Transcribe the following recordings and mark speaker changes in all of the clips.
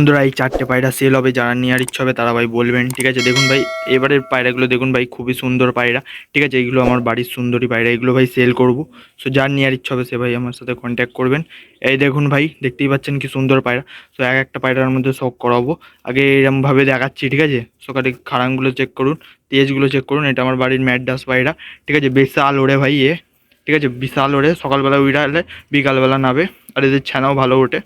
Speaker 1: বন্ধুরা, এই চারটে পায়রা সেল হবে। যারা নেওয়ার ইচ্ছা হবে তারা ভাই বলবেন, ঠিক আছে? দেখুন ভাই, এবারের পায়রাগুলো দেখুন ভাই, খুবই সুন্দর পায়রা, ঠিক আছে? এইগুলো আমার বাড়ির সুন্দরী পায়রা, এগুলো ভাই সেল করব। সো যার নেওয়ার ইচ্ছা হবে সে ভাই আমার সাথে কন্ট্যাক্ট করবেন। এই দেখুন ভাই, দেখতেই পাচ্ছেন কি সুন্দর পায়রা। সো এক একটা পায়রার মধ্যে শখ করাবো। আগে এরমভাবে দেখাচ্ছি, ঠিক আছে? সকালে খাড়াংগুলো চেক করুন, তেজগুলো চেক করুন। এটা আমার বাড়ির ম্যাডাস পায়রা, ঠিক আছে? বিশাল ওড়ে ভাই এ, ঠিক আছে? বিশাল ওড়ে, সকালবেলা উড়ালে বিকালবেলা নাবে। আর এদের ছানাও ভালো ওঠে।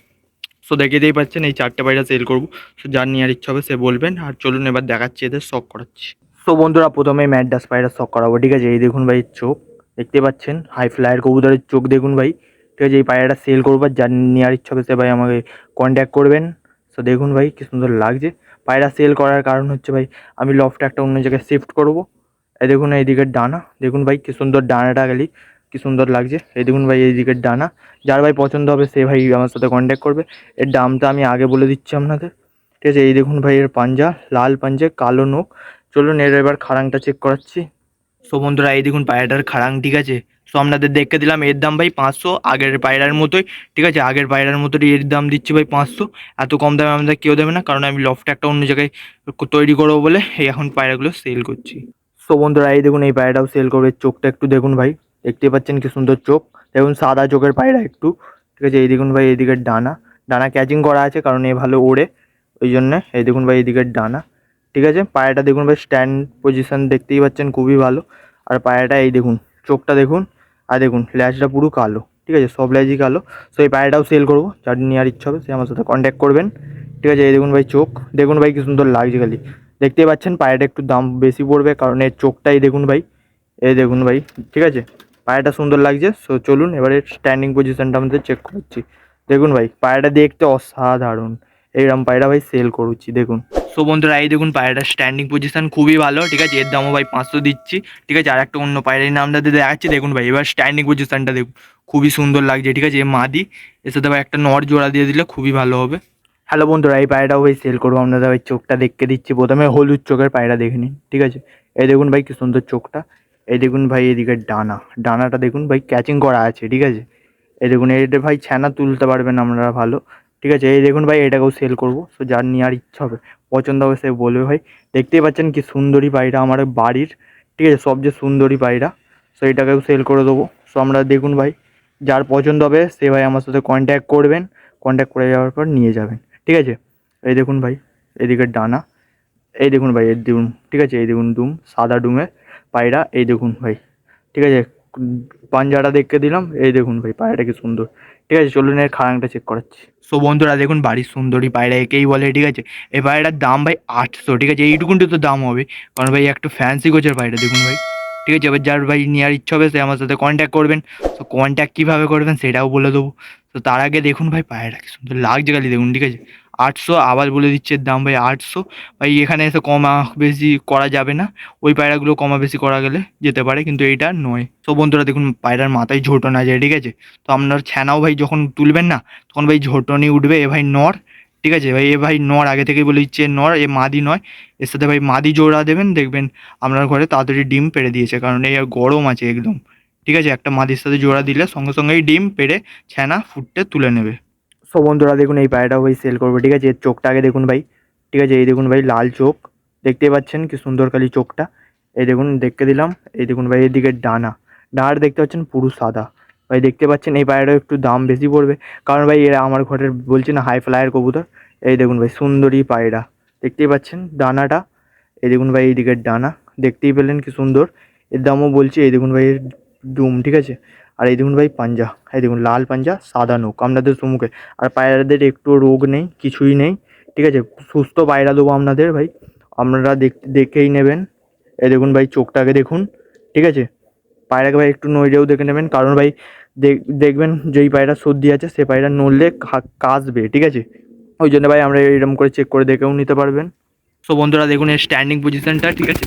Speaker 1: সো দেখেতেই পাচ্ছেন এই চারটে পায়রা সেল করব। সো যার নেওয়ার ইচ্ছা হবে সে বলবেন। আর চলুন এবার দেখাচ্ছি এদের শখ করাচ্ছি। সো বন্ধুরা প্রথমে ম্যাডাস পায়রা শখ করাবো, ঠিক আছে? এই দেখুন ভাই, চোখ। দেখতে পাচ্ছেন? হাই ফ্লায়ার কবুতরের চোখ দেখুন ভাই। ঠিক আছে, এই পায়রাটা সেল করব। যার নেওয়ার ইচ্ছা হবে সে ভাই আমাকে কন্ট্যাক্ট করবেন। সো দেখুন ভাই, কী সুন্দর লাগছে। পায়রা সেল করার কারণ হচ্ছে ভাই, আমি লফটা একটা অন্য জায়গায় শিফট করব। এই দেখুন এই দিকের ডানা। দেখুন ভাই, কী সুন্দর ডানাটা গেলি কি সুন্দর লাগছে। এই দেখুন ভাই, এই দিকের ডানা। যার ভাই পছন্দ হবে সে ভাই আমার সাথে কন্ট্যাক্ট করবে। এর দামটা আমি আগে বলে দিচ্ছি আপনাদের। ঠিক আছে, এই দেখুন ভাই, এর পাঞ্জা, লাল পাঞ্জে, কালো নোক। চলুন, এর এবার খাড়াংটা চেক করাচ্ছি। সো বন্ধুরা, এই দেখুন পায়রাটার খাড়াং, ঠিক আছে? সো আপনাদের দেখে দিলাম, এর দাম ভাই পাঁচশো। আগের পায়রার মতোই, ঠিক আছে? আগের পায়রার মতোই এর দাম দিচ্ছি ভাই পাঁচশো। এত কম দামে আমাদের কেউ দেবে না, কারণ আমি লফটা একটা অন্য জায়গায় তৈরি করব বলে এই এখন পায়রাগুলো সেল করছি। সো বন্ধুরা, এই দেখুন, এই পায়রাটাও সেল করবে। চোখটা একটু দেখুন ভাই। দেখতে পাচ্ছেন কি সুন্দর চোখ। দেখুন, সাদা চোখের পায়রা একটু। ঠিক আছে, এই দেখুন ভাই এইদিকের ডানা। ডানা ক্যাচিং করা আছে, কারণ এ ভালো ওড়ে। ওই জন্যে এই দেখুন ভাই এইদিকের ডানা। ঠিক আছে পায়রাটা দেখুন ভাই স্ট্যান্ড পজিশন দেখতেই পাচ্ছেন, খুবই ভালো। আর পায়রাটা এই দেখুন, চোখটা দেখুন, আর দেখুন, ল্যাচটা পুরো কালো। ঠিক আছে, সব ল্যাচই কালো। সো এই পায়রাটাও সেল করব, যার নেওয়ার ইচ্ছা হবে, সে আমার সাথে কন্ট্যাক্ট করবেন। ঠিক আছে, এই দেখুন ভাই, চোখ। দেখুন ভাই, কি সুন্দর লাগছে খালি। দেখতেই পাচ্ছেন পায়রাটা একটু দাম বেশি পড়বে, কারণ এর চোখটাই দেখুন ভাই, এই দেখুন ভাই। ঠিক আছে পায়রাটা সুন্দর লাগছে সো চলুন এবারে স্ট্যান্ডিং পজিশনটা আমাদের চেক করছি দেখুন ভাই পায়রাটা দেখতে অসাধারণ। এইরকম পায়রা ভাই সেল করছি, দেখুন। সো বন্ধুরা, এই দেখুন পায়রাটার স্ট্যান্ডিং পজিশন খুবই ভালো, ঠিক আছে? এর দামও ভাই পাঁচশো দিচ্ছি, ঠিক আছে? আর একটা অন্য পায়রার নামটা দেখাচ্ছি, দেখুন ভাই, এবার স্ট্যান্ডিং পজিশনটা দেখুন। খুবই সুন্দর লাগছে, ঠিক আছে? এ মাদি, এর সাথে ভাই একটা নর জোড়া দিয়ে দিলে খুবই ভালো হবে। হ্যালো বন্ধুরা, এই পায়রাটাও ভাই সেল করব, আপনাদের ভাই চোখটা দেখতে দিচ্ছি, প্রথমে হলুদ চোখের পায়রা দেখে নিন, ঠিক আছে? এই দেখুন ভাই কি সুন্দর চোখটা। এই দেখুন ভাই এদিকে ডানা, ডানাটা দেখুন ভাই ক্যাচিং করা আছে, ঠিক আছে? এই দেখুন এটা ভাই ছানা তুলতে পারবেন আপনারা ভালো, ঠিক আছে? এই দেখুন ভাই এটাকেও সেল করব সো যার নেওয়ার ইচ্ছা হবে, পছন্দ হবে সে বলবে ভাই। দেখতেই পাচ্ছেন কি সুন্দরী পায়রা আমার বাড়ির, ঠিক আছে? সবচেয়ে সুন্দরী পায়রা সো এটাকেও সেল করে দেবো। সো আমরা দেখুন ভাই, যার পছন্দ হবে সে ভাই আমার সাথে কন্ট্যাক্ট করবেন কন্ট্যাক্ট করে যাওয়ার পর নিয়ে যাবেন, ঠিক আছে? এই দেখুন ভাই এদিকের ডানা, এই দেখুন ভাই এই দেখুন ঠিক আছে? এই দেখুন ডুম সাদা ডুমের পায়রা, এই দেখুন ভাই, ঠিক আছে? পাঞ্জাটা দেখতে দিলাম, এই দেখুন ভাই, পায়রাটা কি সুন্দর, ঠিক আছে? চলুন এর খারাংটা চেক করাচ্ছি। সো বন্ধুরা, দেখুন বাড়ির সুন্দরী পায়রা একেই বলে, ঠিক আছে? এই পায়রাটার দাম ভাই আটশো, ঠিক আছে? এইটুকুনটি তো দাম হবে, কারণ ভাই একটু ফ্যান্সি গোছের পায়রা, দেখুন ভাই, ঠিক আছে? এবার যার ভাই নেওয়ার ইচ্ছা হবে, সে আমার সাথে কন্ট্যাক্ট করবেন। তো কন্ট্যাক্ট কীভাবে করবেন, সেটাও বলে দেবো। তো তার আগে দেখুন ভাই পায়রা কি সুন্দর লাগছে খালি, দেখুন, ঠিক আছে? আটশো, আবার বলে দিচ্ছে দাম ভাই আটশো। ভাই, এখানে এসে কমা বেশি করা যাবে না। ওই পায়রাগুলো কমা বেশি করা গেলে যেতে পারে, কিন্তু এইটা নয়। তো বন্ধুরা, দেখুন, পায়রার মাথায় ঝোটো না যায়, ঠিক আছে? তো আপনার ছানাও ভাই যখন তুলবেন না, তখন ভাই ঝোটনি উঠবে, এ ভাই নর, ঠিক আছে? ভাই, এ ভাই নর, আগে থেকেই বলে দিচ্ছে নর, এ মাদি নয়। এর সাথে ভাই মাদি জোড়া দেবেন, দেখবেন আপনার ঘরে তাড়াতাড়ি ডিম পেড়ে দিয়েছে, কারণ এই গরম আছে একদম। ঠিক আছে? একটা মাদির সাথে জোড়া দিলে সঙ্গে সঙ্গেই ডিম পেড়ে ছানা ফুটতে তুলে নেবে। সো বন্ধুরা, দেখুন এই পায়রাটাও ভাই সেল করব, ঠিক আছে? এর চোখটা আগে দেখুন ভাই, ঠিক আছে? এই দেখুন ভাই, লাল চোখ দেখতেই পাচ্ছেন কি সুন্দর কালি চোখটা? এই দেখুন, দেখতে দিলাম, এই দেখুন ভাই, এদিকে ডানা ডানার দেখতে পাচ্ছেন পুরো সাদা। ভাই, দেখতে পাচ্ছেন এই পায়রাটাও একটু দাম বেশি পড়বে, কারণ ভাই, এরা আমার ঘরের, বলছি না হাই ফ্লায়ার কবুতর। এই দেখুন ভাই, সুন্দরী পায়রা, দেখতেই পাচ্ছেন ডানাটা? এই দেখুন ভাই এই দিকের ডানা, দেখতেই পেলেন কি সুন্দর। এর দামও বলছি, এই দেখুন ভাই ডুম ঠিক আছে? আর এই দেখুন ভাই পাঞ্জা, এই দেখুন লাল পাঞ্জা, সাদা নোক আপনাদের সম্মুখে। আর পায়রাদের একটু রোগ নেই, কিছুই নেই, ঠিক আছে? সুস্থ পায়রা দেবো আপনাদের ভাই, আপনারা দেখ, দেখেই নেবেন। এই দেখুন ভাই চোখটাকে দেখুন, ঠিক আছে? পায়রাকে ভাই একটু নইরেও দেখে নেবেন, কারণ ভাই দেখবেন যেই পায়রা সর্দি আছে, সে পায়রা নড়লে কাশবে, ঠিক আছে? ওই জন্য ভাই আমরা এরকম করে চেক করে দেখেও নিতে পারবেন। সো বন্ধুরা, দেখুন এর স্ট্যান্ডিং পজিশনটা ঠিক আছে?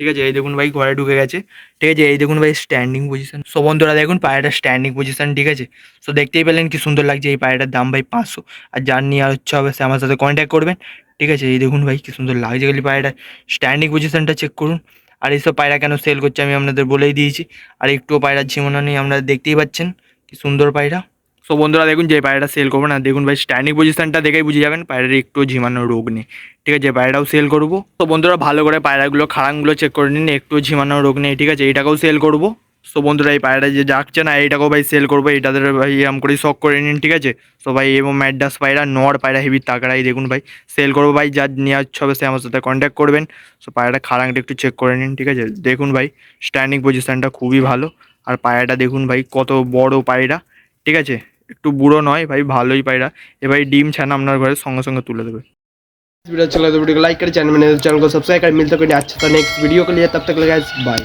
Speaker 1: ঠিক আছে? এই দেখুন ভাই ঘরে ঢুকে গেছে। ঠিক আছে? এই দেখুন ভাই স্ট্যান্ডিং পজিশন সো বন্ধুরা দেখুন পায়রাটার স্ট্যান্ডিং পজিশন ঠিক আছে? সো দেখতেই পেলেন কি সুন্দর লাগছে এই পায়রাটার দাম ভাই পাঁচশো। আর যার নিয়ে হচ্ছে হবে, সে আমার সাথে কন্ট্যাক্ট করবেন। ঠিক আছে? এই দেখুন ভাই কি সুন্দর লাগছে খালি পায়রাটার স্ট্যান্ডিং পজিশনটা চেক করুন। আর এইসব পায়রা কেন সেল করছে আমি আপনাদের বলেই দিয়েছি। আর একটুও পায়রার ঝিমোনা নেই, আপনারা দেখতেই পাচ্ছেন কি সুন্দর পায়রা। সো বন্ধুরা, দেখুন যে পায়রাটা সেল করব না, দেখুন ভাই স্ট্যান্ডিং পজিশনটা দেখেই বুঝে যাবেন পায়রার একটু ঝিমানো রোগ নেই। ঠিক আছে, পায়রাটাও সেল করব। তো বন্ধুরা, ভালো করে পায়রাগুলো খাড়াংগুলো চেক করে নিন, একটু ঝিমানো রোগ নেই, ঠিক আছে এইটাকেও সেল করব। সো বন্ধুরা, এই পায়রাটা যে যাচ্ছে না এইটাকেও ভাই সেল করব, এটাদের ভাই এরম করে শখ করে নিন, ঠিক আছে। সো ভাই এবং ম্যাডাস পায়রা, নর পায়রা, হেভি তাকড়াই দেখুন ভাই সেল করব ভাই, যা নেওয়ার ইচ্ছা হবে সে আমার সাথে কন্ট্যাক্ট করবেন। সো পায়রাটা খাড়াংটা একটু চেক করে নিন, ঠিক আছে। দেখুন ভাই স্ট্যান্ডিং পজিশনটা খুবই ভালো, আর পায়রাটা দেখুন ভাই, কত বড় পায়রা, ঠিক আছে। একটু বুড়ো নয়, ভাই ভালোই পায়রা। এ ভাই ডিম ছানা আপনার ঘরে সঙ্গে সঙ্গে তুলে
Speaker 2: দেবে। লাইক করে চ্যানেল চ্যানেল সাবস্ক্রাইব করে মিলতে করে আচ্ছা তো নেক্সট ভিডিও কে লিয়ে তব তক লাগাই বাই